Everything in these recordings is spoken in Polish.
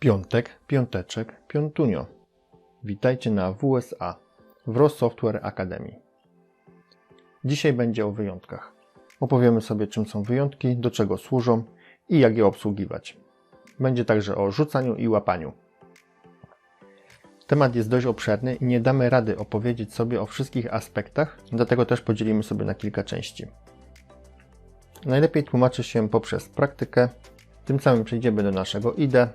Piątek, piąteczek, piątunio. Witajcie na WSA, Wros Software Academy. Dzisiaj będzie o wyjątkach. Opowiemy sobie czym są wyjątki, do czego służą i jak je obsługiwać. Będzie także o rzucaniu i łapaniu. Temat jest dość obszerny i nie damy rady opowiedzieć sobie o wszystkich aspektach, dlatego też podzielimy sobie na kilka części. Najlepiej tłumaczy się poprzez praktykę, tym samym przejdziemy do naszego IDE,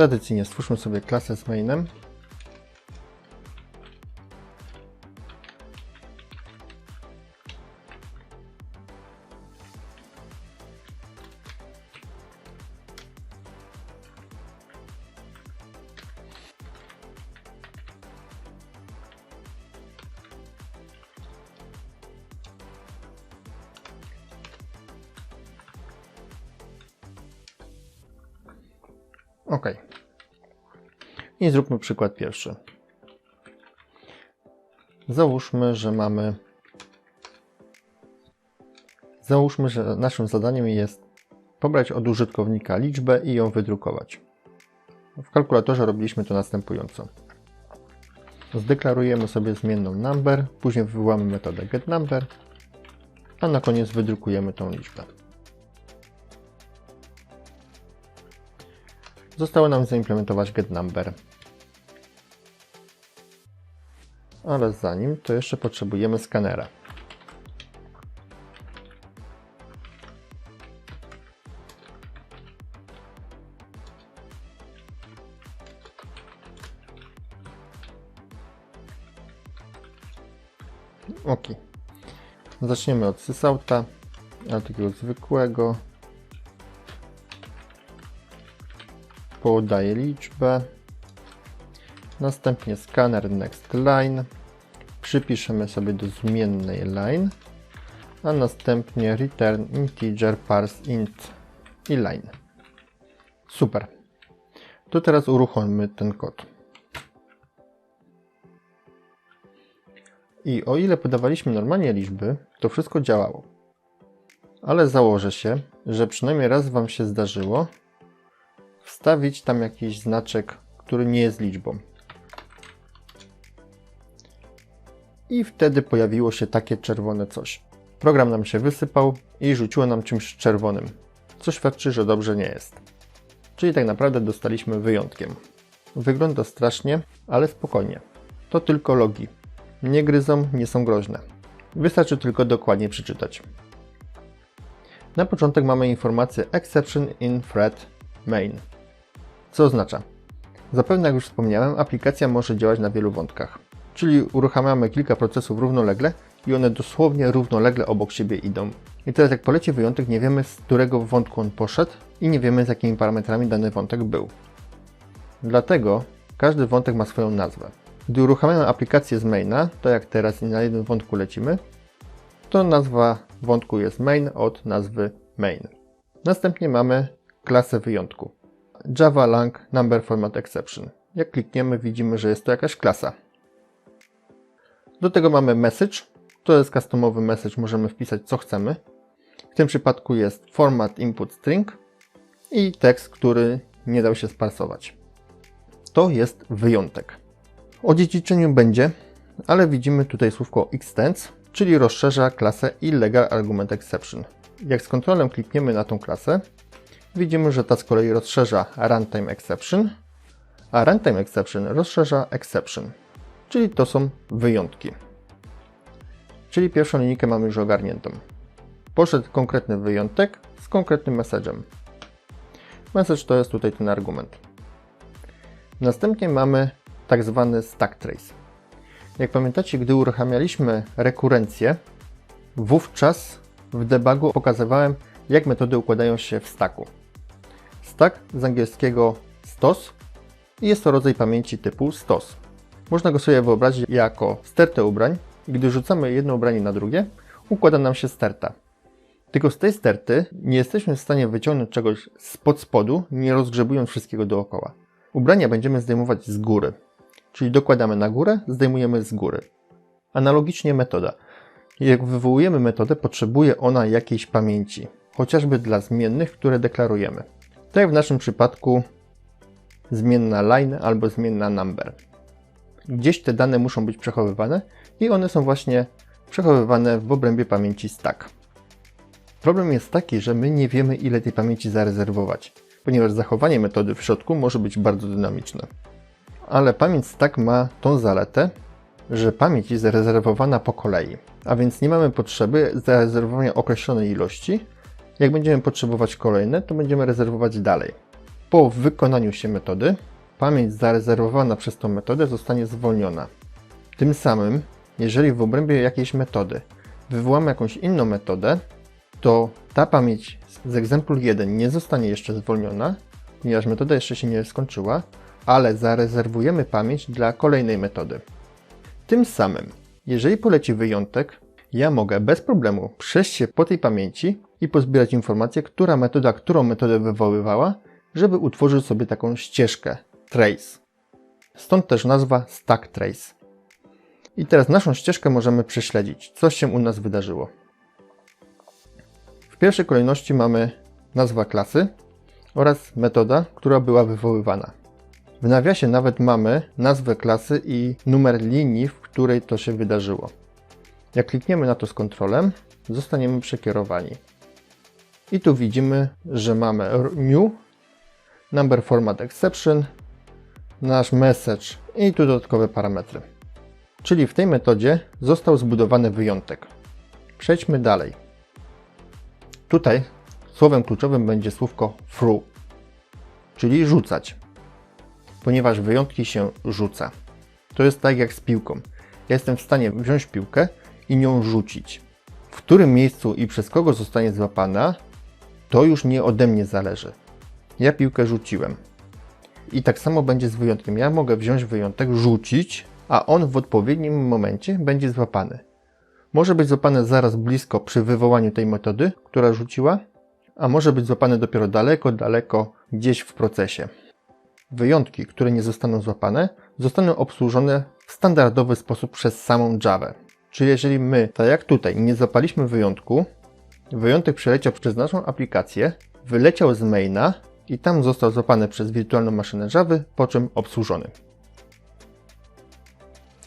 Tradycyjnie stwórzmy sobie klasę z mainem. Zróbmy przykład pierwszy. Załóżmy, że mamy. Załóżmy, że naszym zadaniem jest pobrać od użytkownika liczbę i ją wydrukować. W kalkulatorze robiliśmy to następująco. Zdeklarujemy sobie zmienną number, później wywołamy metodę getNumber, a na koniec wydrukujemy tą liczbę. Zostało nam zaimplementować getNumber. Ale zanim, to jeszcze potrzebujemy skanera. Ok. Zaczniemy od sysauta, ale takiego zwykłego. Podaję liczbę. Następnie scanner next line. Przypiszemy sobie do zmiennej line. A następnie return integer parse int i line. Super. To teraz uruchomimy ten kod. I o ile podawaliśmy normalnie liczby, to wszystko działało. Ale założę się, że przynajmniej raz Wam się zdarzyło wstawić tam jakiś znaczek, który nie jest liczbą. I wtedy pojawiło się takie czerwone coś. Program nam się wysypał i rzuciło nam czymś czerwonym, co świadczy, że dobrze nie jest. Czyli tak naprawdę dostaliśmy wyjątkiem. Wygląda strasznie, ale spokojnie. To tylko logi. Nie gryzą, nie są groźne. Wystarczy tylko dokładnie przeczytać. Na początek mamy informację exception in thread main. Co oznacza? Zapewne jak już wspomniałem, aplikacja może działać na wielu wątkach. Czyli uruchamiamy kilka procesów równolegle i one dosłownie równolegle obok siebie idą. I teraz jak poleci wyjątek, nie wiemy z którego wątku on poszedł i nie wiemy z jakimi parametrami dany wątek był. Dlatego każdy wątek ma swoją nazwę. Gdy uruchamiamy aplikację z maina, to jak teraz i na jednym wątku lecimy, to nazwa wątku jest main od nazwy main. Następnie mamy klasę wyjątku. Java Lang Number Format Exception. Jak klikniemy, widzimy, że jest to jakaś klasa. Do tego mamy message. To jest customowy message, możemy wpisać co chcemy. W tym przypadku jest format input string i tekst, który nie dał się sparsować. To jest wyjątek. O dziedziczeniu będzie, ale widzimy tutaj słówko extends, czyli rozszerza klasę illegal argument exception. Jak z kontrolem klikniemy na tą klasę, widzimy, że ta z kolei rozszerza runtime exception, a runtime exception rozszerza exception, czyli to są wyjątki. Czyli pierwszą linijkę mamy już ogarniętą. Poszedł konkretny wyjątek z konkretnym message'em. Message to jest tutaj ten argument. Następnie mamy tak zwany stack trace. Jak pamiętacie, gdy uruchamialiśmy rekurencję, wówczas w debugu pokazywałem, jak metody układają się w stacku. Stack z angielskiego stos i jest to rodzaj pamięci typu stos. Można go sobie wyobrazić jako stertę ubrań. Gdy rzucamy jedno ubranie na drugie, układa nam się sterta. Tylko z tej sterty nie jesteśmy w stanie wyciągnąć czegoś spod spodu, nie rozgrzebując wszystkiego dookoła. Ubrania będziemy zdejmować z góry, czyli dokładamy na górę, zdejmujemy z góry. Analogicznie metoda. Jak wywołujemy metodę, potrzebuje ona jakiejś pamięci, chociażby dla zmiennych, które deklarujemy. Tak jak w naszym przypadku zmienna line albo zmienna number. Gdzieś te dane muszą być przechowywane i one są właśnie przechowywane w obrębie pamięci stack. Problem jest taki, że my nie wiemy ile tej pamięci zarezerwować, ponieważ zachowanie metody w środku może być bardzo dynamiczne. Ale pamięć stack ma tą zaletę, że pamięć jest zarezerwowana po kolei, a więc nie mamy potrzeby zarezerwowania określonej ilości. Jak będziemy potrzebować kolejne, to będziemy rezerwować dalej. Po wykonaniu się metody, pamięć zarezerwowana przez tą metodę zostanie zwolniona. Tym samym, jeżeli w obrębie jakiejś metody wywołamy jakąś inną metodę, to ta pamięć z egzemplu 1 nie zostanie jeszcze zwolniona, ponieważ metoda jeszcze się nie skończyła, ale zarezerwujemy pamięć dla kolejnej metody. Tym samym, jeżeli poleci wyjątek, ja mogę bez problemu przejść się po tej pamięci i pozbierać informację, która metoda którą metodę wywoływała, żeby utworzyć sobie taką ścieżkę trace. Stąd też nazwa stack trace. I teraz naszą ścieżkę możemy prześledzić, co się u nas wydarzyło. W pierwszej kolejności mamy nazwa klasy oraz metoda, która była wywoływana. W nawiasie nawet mamy nazwę klasy i numer linii, w której to się wydarzyło. Jak klikniemy na to z kontrolem, zostaniemy przekierowani. I tu widzimy, że mamy new, number format exception, nasz message i tu dodatkowe parametry. Czyli w tej metodzie został zbudowany wyjątek. Przejdźmy dalej. Tutaj słowem kluczowym będzie słówko through, czyli rzucać, ponieważ wyjątki się rzuca. To jest tak jak z piłką. Ja jestem w stanie wziąć piłkę i nią rzucić. W którym miejscu i przez kogo zostanie złapana, to już nie ode mnie zależy. Ja piłkę rzuciłem. I tak samo będzie z wyjątkiem. Ja mogę wziąć wyjątek, rzucić, a on w odpowiednim momencie będzie złapany. Może być złapany zaraz blisko przy wywołaniu tej metody, która rzuciła, a może być złapany dopiero daleko, daleko gdzieś w procesie. Wyjątki, które nie zostaną złapane, zostaną obsłużone w standardowy sposób przez samą Java. Czyli jeżeli my, tak jak tutaj, nie złapaliśmy wyjątku, wyjątek przeleciał przez naszą aplikację, wyleciał z maina i tam został złapany przez wirtualną maszynę Java, po czym obsłużony.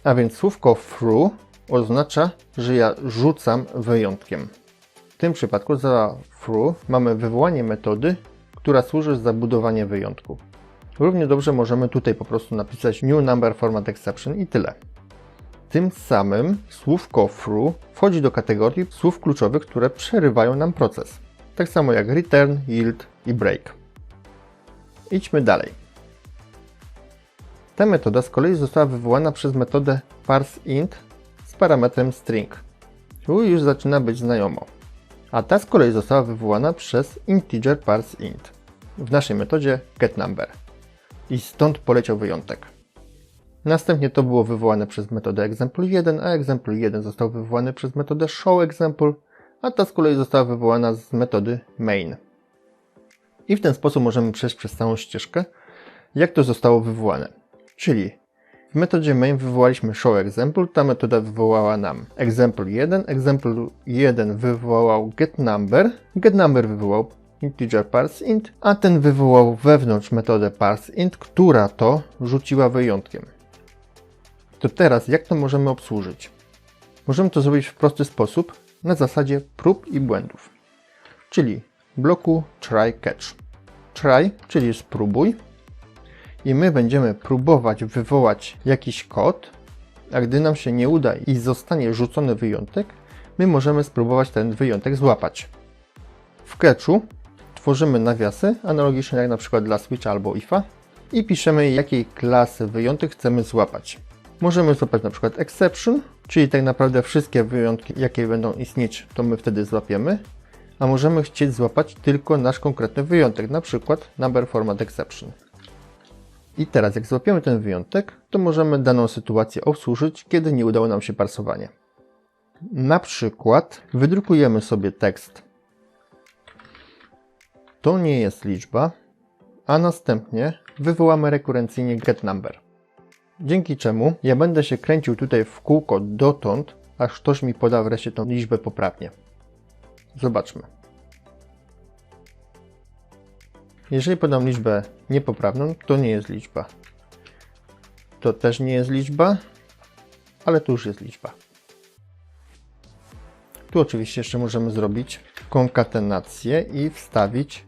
A więc słówko through oznacza, że ja rzucam wyjątkiem. W tym przypadku za through mamy wywołanie metody, która służy za budowanie wyjątku. Równie dobrze możemy tutaj po prostu napisać new number format exception i tyle. Tym samym słówko through wchodzi do kategorii słów kluczowych, które przerywają nam proces. Tak samo jak return, yield i break. Idźmy dalej. Ta metoda z kolei została wywołana przez metodę parseInt z parametrem string. Tu już zaczyna być znajomo. A ta z kolei została wywołana przez integer parseInt w naszej metodzie getNumber. I stąd poleciał wyjątek. Następnie to było wywołane przez metodę example1, a example1 został wywołany przez metodę showExample, a ta z kolei została wywołana z metody main. I w ten sposób możemy przejść przez całą ścieżkę, jak to zostało wywołane. Czyli w metodzie main wywołaliśmy showExample, ta metoda wywołała nam example1, example1 wywołał getNumber, getNumber wywołał integer parseInt, a ten wywołał wewnątrz metodę parseInt, która to rzuciła wyjątkiem. To teraz jak to możemy obsłużyć? Możemy to zrobić w prosty sposób, na zasadzie prób i błędów. Czyli bloku try catch. Try, czyli spróbuj. I my będziemy próbować wywołać jakiś kod, a gdy nam się nie uda i zostanie rzucony wyjątek, my możemy spróbować ten wyjątek złapać. W catchu tworzymy nawiasy, analogicznie jak na przykład dla switcha albo ifa i piszemy jakiej klasy wyjątek chcemy złapać. Możemy złapać na przykład exception, czyli tak naprawdę wszystkie wyjątki, jakie będą istnieć, to my wtedy złapiemy, a możemy chcieć złapać tylko nasz konkretny wyjątek, na przykład number format exception. I teraz jak złapiemy ten wyjątek, to możemy daną sytuację obsłużyć, kiedy nie udało nam się parsowanie. Na przykład wydrukujemy sobie tekst. To nie jest liczba, a następnie wywołamy rekurencyjnie getNumber. Dzięki czemu ja będę się kręcił tutaj w kółko dotąd, aż ktoś mi poda wreszcie tą liczbę poprawnie. Zobaczmy. Jeżeli podam liczbę niepoprawną, to nie jest liczba. To też nie jest liczba, ale tu już jest liczba. Tu oczywiście jeszcze możemy zrobić konkatenację i wstawić,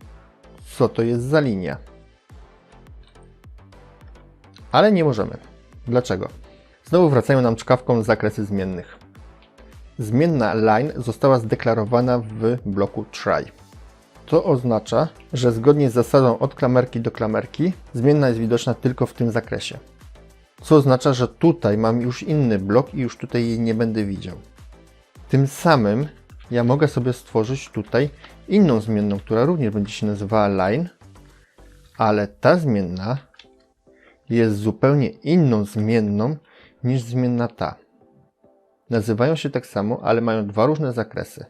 co to jest za linia. Ale nie możemy. Dlaczego? Znowu wracają nam czkawką zakresy zmiennych. Zmienna line została zdeklarowana w bloku try. To oznacza, że zgodnie z zasadą od klamerki do klamerki zmienna jest widoczna tylko w tym zakresie. Co oznacza, że tutaj mam już inny blok i już tutaj jej nie będę widział. Tym samym ja mogę sobie stworzyć tutaj inną zmienną, która również będzie się nazywała line, ale ta zmienna jest zupełnie inną zmienną niż zmienna ta. Nazywają się tak samo, ale mają dwa różne zakresy.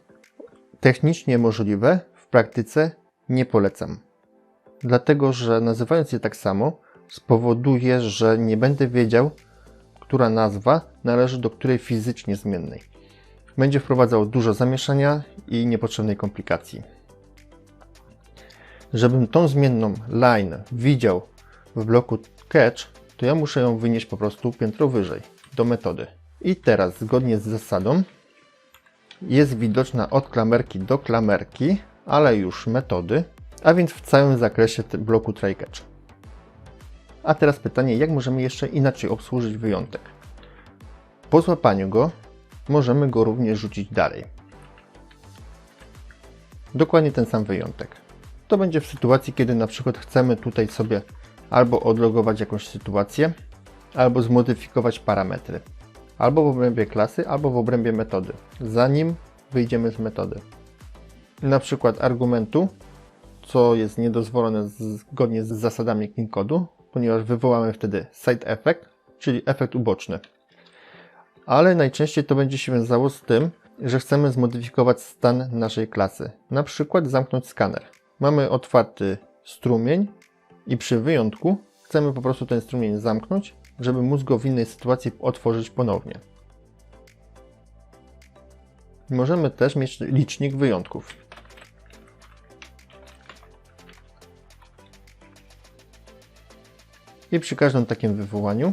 Technicznie możliwe, w praktyce nie polecam. Dlatego, że nazywając je tak samo, spowoduje, że nie będę wiedział, która nazwa należy do której fizycznie zmiennej. Będzie wprowadzał dużo zamieszania i niepotrzebnej komplikacji. Żebym tą zmienną line widział w bloku catch, to ja muszę ją wynieść po prostu piętro wyżej, do metody. I teraz, zgodnie z zasadą, jest widoczna od klamerki do klamerki, ale już metody, a więc w całym zakresie bloku try-catch. A teraz pytanie, jak możemy jeszcze inaczej obsłużyć wyjątek? Po złapaniu go możemy go również rzucić dalej. Dokładnie ten sam wyjątek. To będzie w sytuacji, kiedy na przykład chcemy tutaj sobie albo odlogować jakąś sytuację, albo zmodyfikować parametry. Albo w obrębie klasy, albo w obrębie metody, zanim wyjdziemy z metody. Na przykład argumentu, co jest niedozwolone zgodnie z zasadami clean ponieważ wywołamy wtedy side effect, czyli efekt uboczny. Ale najczęściej to będzie się wiązało z tym, że chcemy zmodyfikować stan naszej klasy. Na przykład zamknąć skaner. Mamy otwarty strumień i przy wyjątku chcemy po prostu ten strumień zamknąć, żeby móc go w innej sytuacji otworzyć ponownie. Możemy też mieć licznik wyjątków. I przy każdym takim wywołaniu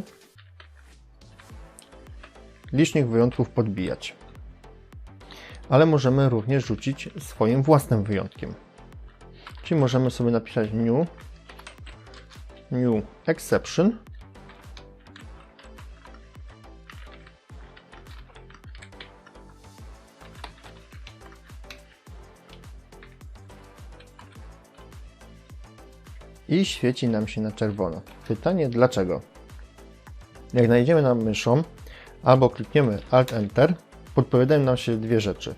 licznik wyjątków podbijać. Ale możemy również rzucić swoim własnym wyjątkiem. Czyli możemy sobie napisać new, new exception i świeci nam się na czerwono. Pytanie dlaczego? Jak znajdziemy nam myszą albo klikniemy Alt Enter, podpowiadają nam się dwie rzeczy.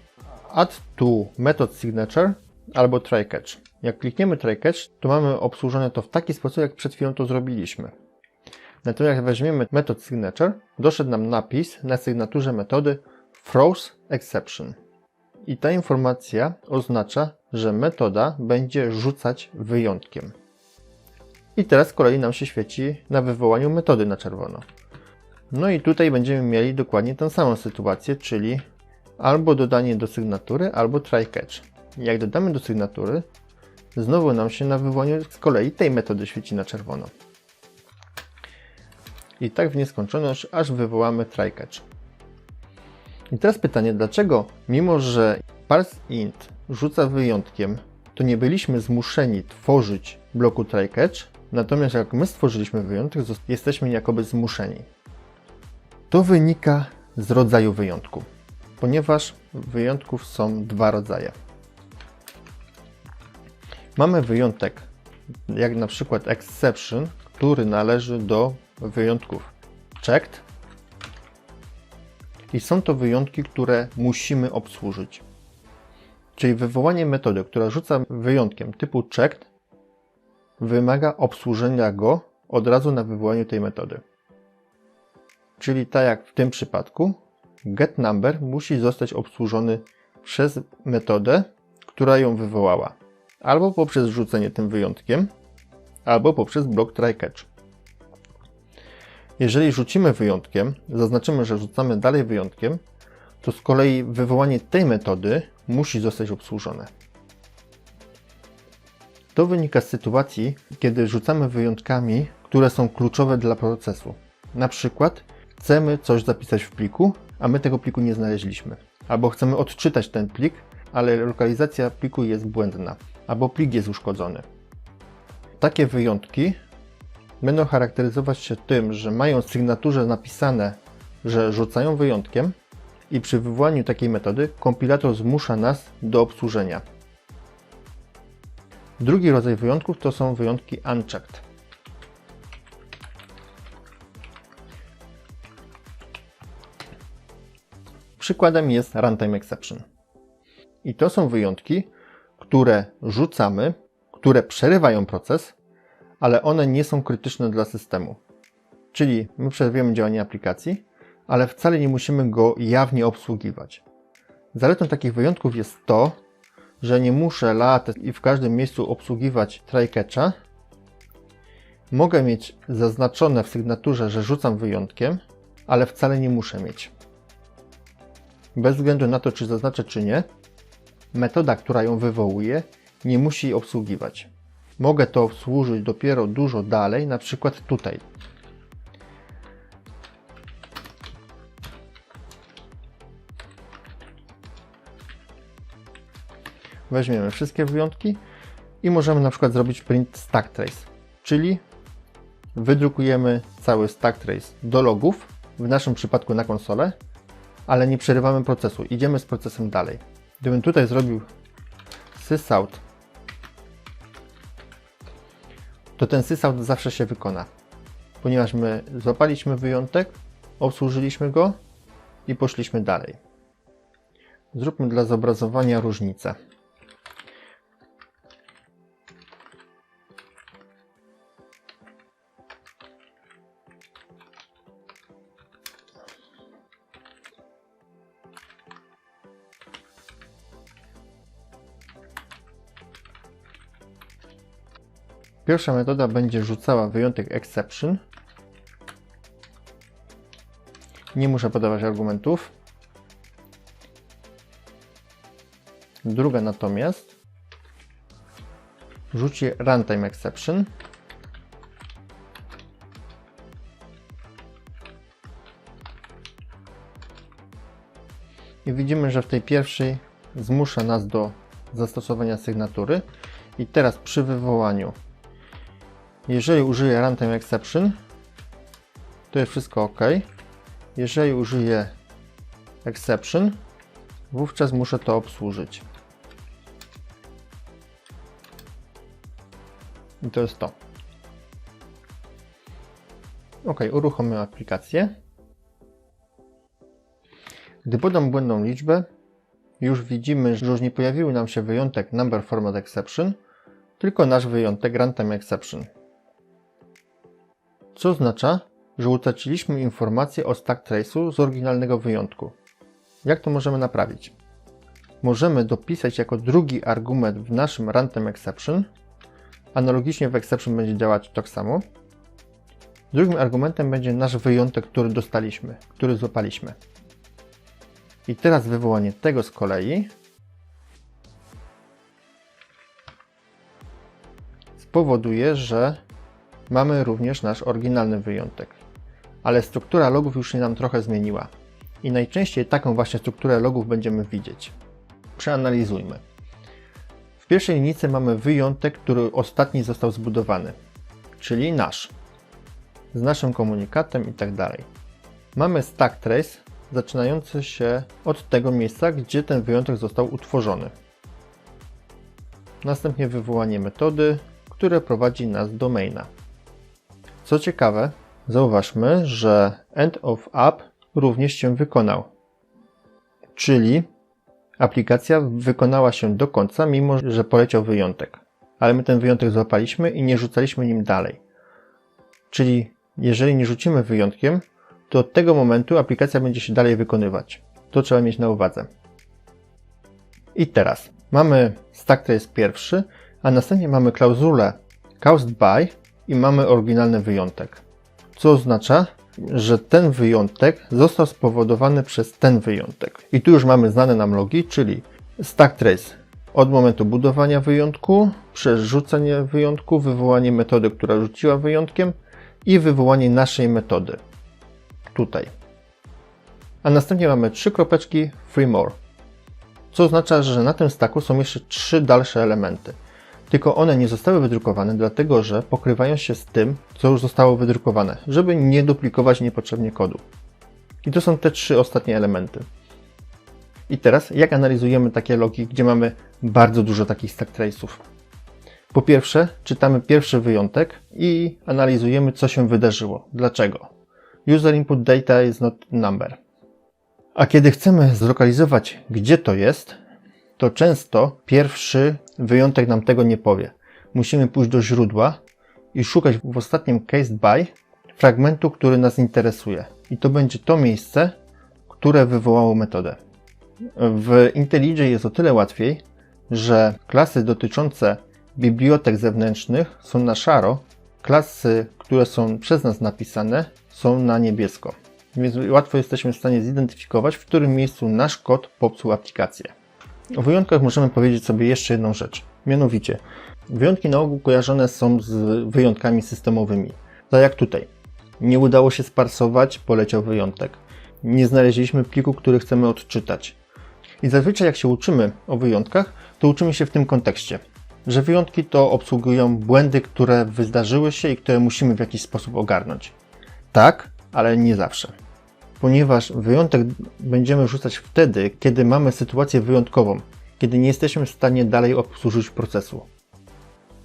Add to method signature albo try catch. Jak klikniemy try catch, to mamy obsłużone to w taki sposób, jak przed chwilą to zrobiliśmy. Natomiast jak weźmiemy method signature, doszedł nam napis na sygnaturze metody throws exception. I ta informacja oznacza, że metoda będzie rzucać wyjątkiem. I teraz z kolei nam się świeci na wywołaniu metody na czerwono. No i tutaj będziemy mieli dokładnie tę samą sytuację, czyli albo dodanie do sygnatury, albo try catch. Jak dodamy do sygnatury, znowu nam się na wywołaniu z kolei tej metody świeci na czerwono. I tak w nieskończoność, aż wywołamy try catch. I teraz pytanie, dlaczego mimo, że parse int rzuca wyjątkiem, to nie byliśmy zmuszeni tworzyć bloku try catch, Natomiast jak my stworzyliśmy wyjątek, jesteśmy jakoby zmuszeni. To wynika z rodzaju wyjątku, ponieważ wyjątków są dwa rodzaje. Mamy wyjątek, jak na przykład exception, który należy do wyjątków checked i są to wyjątki, które musimy obsłużyć. Czyli wywołanie metody, która rzuca wyjątkiem typu checked wymaga obsłużenia go od razu na wywołaniu tej metody. Czyli tak jak w tym przypadku, getNumber musi zostać obsłużony przez metodę, która ją wywołała. Albo poprzez rzucenie tym wyjątkiem, albo poprzez blok try-catch. Jeżeli rzucimy wyjątkiem, zaznaczymy, że rzucamy dalej wyjątkiem, to z kolei wywołanie tej metody musi zostać obsłużone. To wynika z sytuacji, kiedy rzucamy wyjątkami, które są kluczowe dla procesu. Na przykład chcemy coś zapisać w pliku, a my tego pliku nie znaleźliśmy. Albo chcemy odczytać ten plik, ale lokalizacja pliku jest błędna, albo plik jest uszkodzony. Takie wyjątki będą charakteryzować się tym, że mają sygnaturze napisane, że rzucają wyjątkiem i przy wywołaniu takiej metody kompilator zmusza nas do obsłużenia. Drugi rodzaj wyjątków to są wyjątki unchecked. Przykładem jest runtime exception. I to są wyjątki, które rzucamy, które przerywają proces, ale one nie są krytyczne dla systemu. Czyli my przerwiemy działanie aplikacji, ale wcale nie musimy go jawnie obsługiwać. Zaletą takich wyjątków jest to, że nie muszę latać i w każdym miejscu obsługiwać try-catcha. Mogę mieć zaznaczone w sygnaturze, że rzucam wyjątkiem, ale wcale nie muszę mieć. Bez względu na to, czy zaznaczę, czy nie, metoda, która ją wywołuje, nie musi obsługiwać. Mogę to obsłużyć dopiero dużo dalej, na przykład tutaj. Weźmiemy wszystkie wyjątki i możemy na przykład zrobić print stack trace, czyli wydrukujemy cały stack trace do logów, w naszym przypadku na konsolę, ale nie przerywamy procesu, idziemy z procesem dalej. Gdybym tutaj zrobił sysout, to ten sysout zawsze się wykona, ponieważ my złapaliśmy wyjątek, obsłużyliśmy go i poszliśmy dalej. Zróbmy dla zobrazowania różnicę. Pierwsza metoda będzie rzucała wyjątek exception. Nie muszę podawać argumentów. Druga natomiast rzuci runtime exception. I widzimy, że w tej pierwszej zmusza nas do zastosowania sygnatury. I teraz przy wywołaniu jeżeli użyję runtime exception, to jest wszystko ok. Jeżeli użyję exception, wówczas muszę to obsłużyć. I to jest to. Ok, uruchomimy aplikację. Gdy podam błędną liczbę, już widzimy, że już nie pojawił nam się wyjątek number format exception, tylko nasz wyjątek runtime exception co oznacza, że utraciliśmy informację o stack trace'u z oryginalnego wyjątku. Jak to możemy naprawić? Możemy dopisać jako drugi argument w naszym runtime exception. Analogicznie w exception będzie działać tak samo. Drugim argumentem będzie nasz wyjątek, który dostaliśmy, który złapaliśmy. I teraz wywołanie tego z kolei spowoduje, że mamy również nasz oryginalny wyjątek. Ale struktura logów już się nam trochę zmieniła. I najczęściej taką właśnie strukturę logów będziemy widzieć. Przeanalizujmy. W pierwszej linijce mamy wyjątek, który ostatni został zbudowany, czyli nasz, z naszym komunikatem i tak dalej. Mamy stack trace zaczynający się od tego miejsca, gdzie ten wyjątek został utworzony. Następnie wywołanie metody, które prowadzi nas do maina. Co ciekawe, zauważmy, że end of app również się wykonał. Czyli aplikacja wykonała się do końca, mimo że poleciał wyjątek. Ale my ten wyjątek złapaliśmy i nie rzucaliśmy nim dalej. Czyli jeżeli nie rzucimy wyjątkiem, to od tego momentu aplikacja będzie się dalej wykonywać. To trzeba mieć na uwadze. I teraz mamy stack trace pierwszy, a następnie mamy klauzulę caused by i mamy oryginalny wyjątek. Co oznacza, że ten wyjątek został spowodowany przez ten wyjątek. I tu już mamy znane nam logi, czyli stack trace od momentu budowania wyjątku, przez rzucenie wyjątku, wywołanie metody, która rzuciła wyjątkiem i wywołanie naszej metody. Tutaj. A następnie mamy trzy kropeczki free more. Co oznacza, że na tym stacku są jeszcze trzy dalsze elementy. Tylko one nie zostały wydrukowane, dlatego że pokrywają się z tym, co już zostało wydrukowane, żeby nie duplikować niepotrzebnie kodu. I to są te trzy ostatnie elementy. I teraz, jak analizujemy takie logi, gdzie mamy bardzo dużo takich stack trace'ów? Po pierwsze, czytamy pierwszy wyjątek i analizujemy, co się wydarzyło. Dlaczego? User input data is not number. A kiedy chcemy zlokalizować, gdzie to jest, to często pierwszy wyjątek nam tego nie powie. Musimy pójść do źródła i szukać w ostatnim case by fragmentu, który nas interesuje. I to będzie to miejsce, które wywołało metodę. W IntelliJ jest o tyle łatwiej, że klasy dotyczące bibliotek zewnętrznych są na szaro, klasy, które są przez nas napisane, są na niebiesko. Więc łatwo jesteśmy w stanie zidentyfikować, w którym miejscu nasz kod popsuł aplikację. O wyjątkach możemy powiedzieć sobie jeszcze jedną rzecz. Mianowicie, wyjątki na ogół kojarzone są z wyjątkami systemowymi. Tak jak tutaj. Nie udało się sparsować, poleciał wyjątek. Nie znaleźliśmy pliku, który chcemy odczytać. I zazwyczaj jak się uczymy o wyjątkach, to uczymy się w tym kontekście, że wyjątki to obsługują błędy, które wydarzyły się i które musimy w jakiś sposób ogarnąć. Tak, ale nie zawsze. Ponieważ wyjątek będziemy rzucać wtedy, kiedy mamy sytuację wyjątkową, kiedy nie jesteśmy w stanie dalej obsłużyć procesu.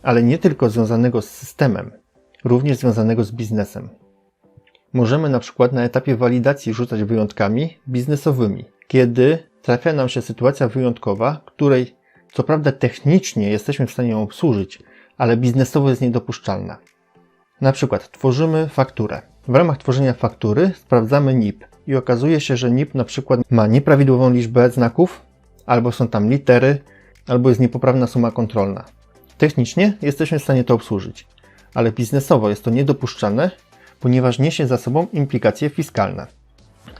Ale nie tylko związanego z systemem, również związanego z biznesem. Możemy na przykład na etapie walidacji rzucać wyjątkami biznesowymi, kiedy trafia nam się sytuacja wyjątkowa, której co prawda technicznie jesteśmy w stanie ją obsłużyć, ale biznesowo jest niedopuszczalna. Na przykład tworzymy fakturę. W ramach tworzenia faktury sprawdzamy NIP i okazuje się, że NIP na przykład ma nieprawidłową liczbę znaków, albo są tam litery, albo jest niepoprawna suma kontrolna. Technicznie jesteśmy w stanie to obsłużyć, ale biznesowo jest to niedopuszczalne, ponieważ niesie za sobą implikacje fiskalne.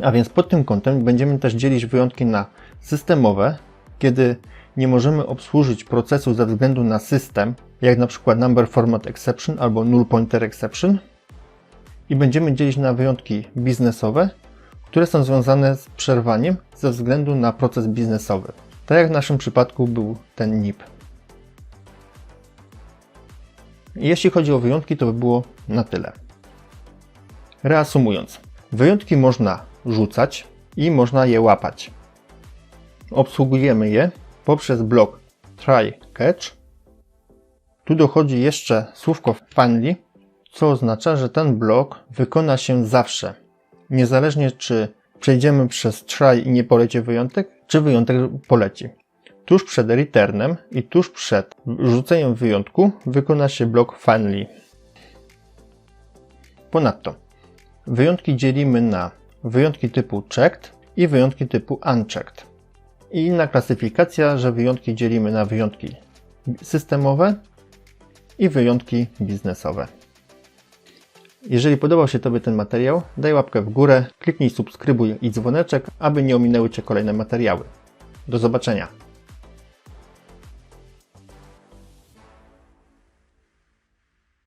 A więc pod tym kątem będziemy też dzielić wyjątki na systemowe, kiedy nie możemy obsłużyć procesu ze względu na system, jak na przykład number format exception albo null pointer exception. I będziemy dzielić na wyjątki biznesowe, które są związane z przerwaniem ze względu na proces biznesowy. Tak jak w naszym przypadku był ten NIP. Jeśli chodzi o wyjątki, to by było na tyle. Reasumując, wyjątki można rzucać i można je łapać. Obsługujemy je poprzez blok try catch. Tu dochodzi jeszcze słówko finally, co oznacza, że ten blok wykona się zawsze. Niezależnie czy przejdziemy przez try i nie poleci wyjątek, czy wyjątek poleci. Tuż przed returnem i tuż przed rzuceniem wyjątku wykona się blok finally. Ponadto wyjątki dzielimy na wyjątki typu checked i wyjątki typu unchecked. I inna klasyfikacja, że wyjątki dzielimy na wyjątki systemowe i wyjątki biznesowe. Jeżeli podobał się Tobie ten materiał, daj łapkę w górę, kliknij subskrybuj i dzwoneczek, aby nie ominęły Cię kolejne materiały. Do zobaczenia.